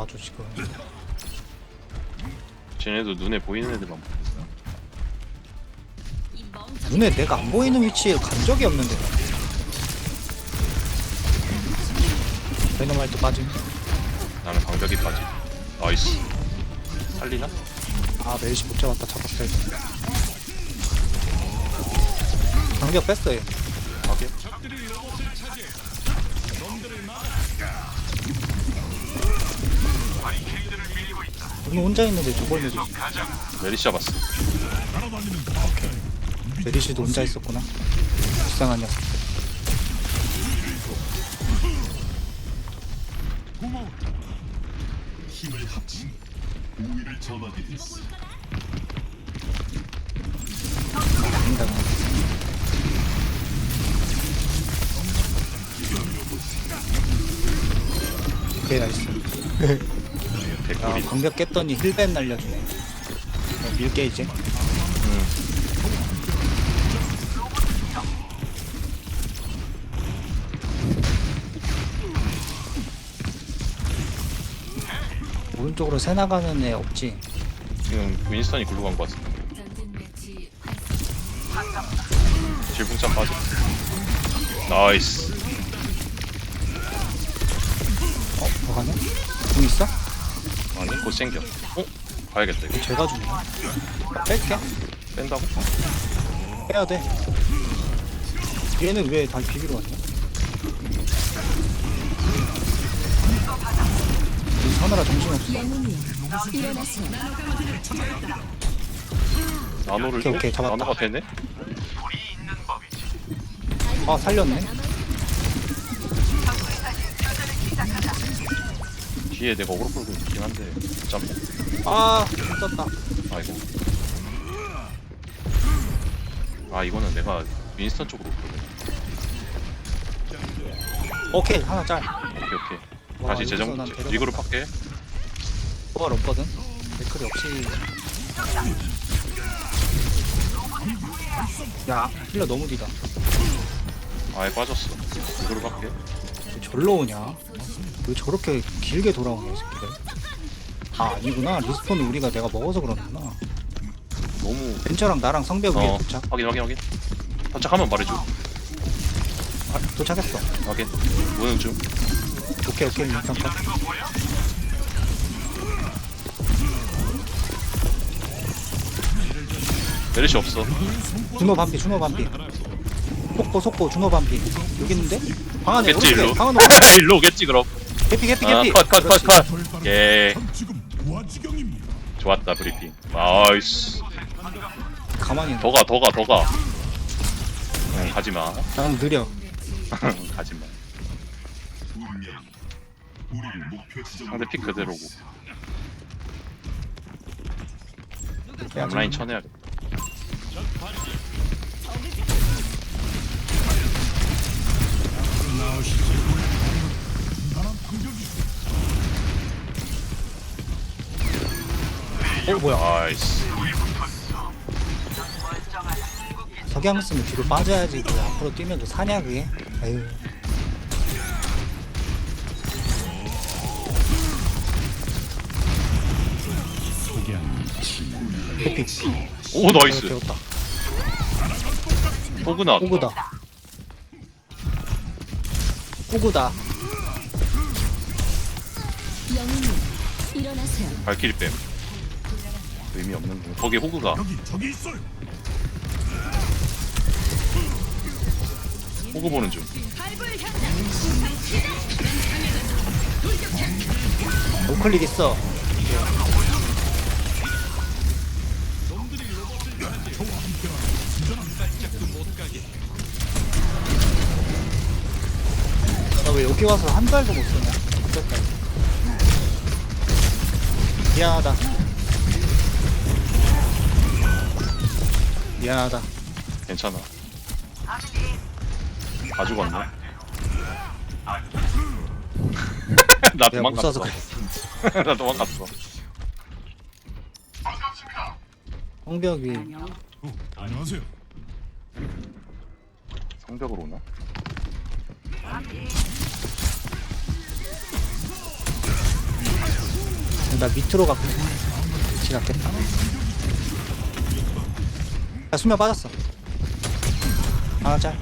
아주 지금 쟤네도 눈에 보이는 애들만 보고 있어. 눈에 내가 안 보이는 위치에 간 적이 없는데 베노말도 빠짐 나는 방벽이 빠지. 나이스. 살리나? 아 멜시 못 잡았다 잡았어야 돼 방벽 뺐어요 하게. 여기 혼자 있는데 저걸 내지 메리시 잡았어. 메리시도 혼자 있었구나 불쌍한 녀석 힘을 합친 우위를 점하게 됐어. 아닌가 오케이 나이스 야 개꿀이. 방벽 깼더니 힐벤 날려주네 어, 밀게 이제 응. 오른쪽으로 새 나가는 애 없지 지금 윈스턴이 굴러 간거 같은데. 전진 매치 질풍참 빠져. 나이스. 어? 더 가네? 궁 있어? 아니 곧 생겨. 어? 가야겠다 이거. 제가 죽나? 뺄게 뺀다고? 빼야 돼 얘는 왜 다시 비비러 왔냐? 이 서느라 정신없어 나노를 오케이, 오케이, 잡았다. 나노가 되네? 아 살렸네 뒤에 내가 오로 끌고 있긴 한데 못 잡네. 아 떴다 아이고. 아 이거는 내가 윈스턴 쪽으로 끌고. 오케이 하나 짤 오케이 오케이. 와, 다시 재정 여기서 난 데려가- 리그로 할게. 뭐가 없거든 데크리 역시 야 힐러 너무 뒤다 아예 빠졌어. 리그로 할게. 왜 절로 오냐 왜 저렇게 길게 돌아오냐 이 새끼들 아 아니구나 리스폰은 우리가 내가 먹어서 그러는구나 너무 벤처랑 나랑 성벽 위에 어 도착 확인 확인 확인. 도착하면 말해줘. 아, 도착했어 확인. 무는 중. 오케이 오케이 컷 메리시 없어. 준호 반피 준호 반피 속보 속보 준호 반피 여기 있는데? 방 안에 오겠지 일로. 방 안에 일로 오겠지 그럼. 개피 개피 아, 개피 컷, 컷, 컷, 그렇지. 컷. 예. 좋았다 브리핑. 나이스. 가만히 있네 더 가, 더 가, 더 가. 응, 가지 마. 난 느려 가지 마. 운명이 우리를 목표 지점으로 상대 픽 그대로고. 야, 온라인 쳐내야겠다. 어 뭐야 나이스. 석양 쓰면 뒤로 빠져야지 그 앞으로 뛰면 또 사냐 그게 아유 오, 나이스. 배웠다 호그 나왔다. 호구다 호구다 영웅이여 일어나세요 발키리 뺨. 의미 없는 거. 거기 호그가. 여기 저기 있어요. 호그 보는 중. 우클릭 있어 나 왜 여기 와서 한 달도 못 쓰냐? 어쩔까? 미안하다. 미안하다. 괜찮아. 다 죽었네. 나 내가 못 도망갔어. 그래. 나 도망갔어. 성벽이 어, 안녕하세요. 성벽으로 오나? 나 밑으로 가고 같겠다 야 수면 빠졌어. 아짤.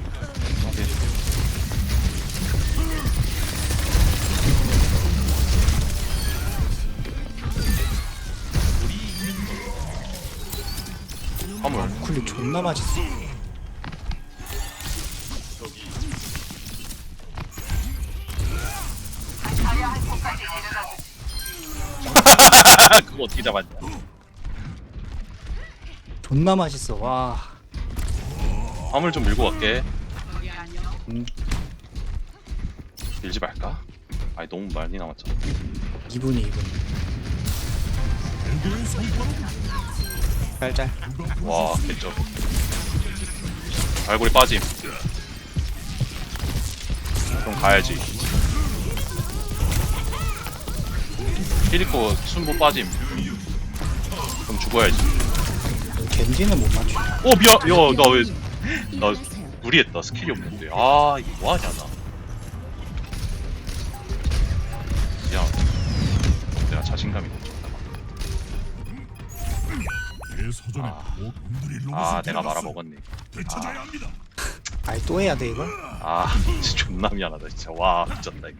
화물. 쿨리 존나 맛있어. 그거 어떻게 잡았냐 존나 맛있어. 와. 화물 좀 밀고 갈게. 음, 밀지 말까? 아니 너무 많이 남았잖아. 2분이 2분 짤짤 와 개쩔 발골이 빠짐. 그럼 가야지. 히리코 순보 빠짐. 그럼 죽어야지 겐지는 못 맞추냐 어 미안. 야나왜 나 일어나세요. 무리했다. 스킬이 없는데. 아 이거 뭐하냐 나. 미안. 내가 자신감이 넘쳤다 내 서전에 아. 로봇을 아 내가. 말아먹었네. 되찾아야 합니다. 아이 또 해야 돼 이걸? 아 진짜 존나 미안하다 진짜. 와 미쳤다 이거.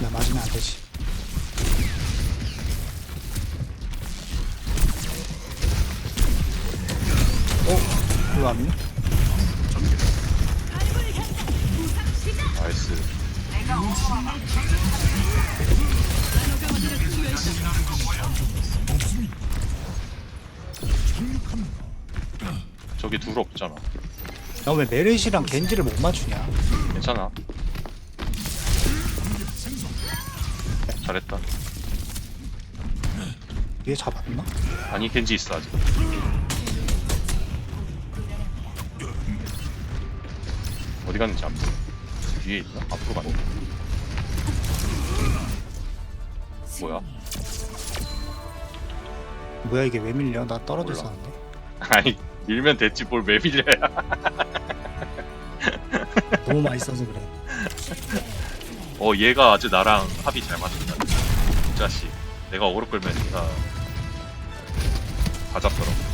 나 맞으면 안 되지 왔네? 나이스. 저기 둘 없잖아. 나 왜 메르시랑 겐지를 못 맞추냐? 괜찮아. 잘했다. 얘 잡았나? 아니 겐지 있어 아직 어디 갔는지 안 보여 뒤에 있나? 앞으로 갔나? 뭐야? 뭐야 이게 왜 밀려? 나. 있었는데 아니 밀면 됐지 뭘 왜 밀려야 너무 맛있어서 그래 어 얘가 아주 나랑 합이 잘 맞는다 이 자식 내가 어그로 끌면 얘가 다 잡더라고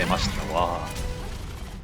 와 맛있겠다 개 맛있다 와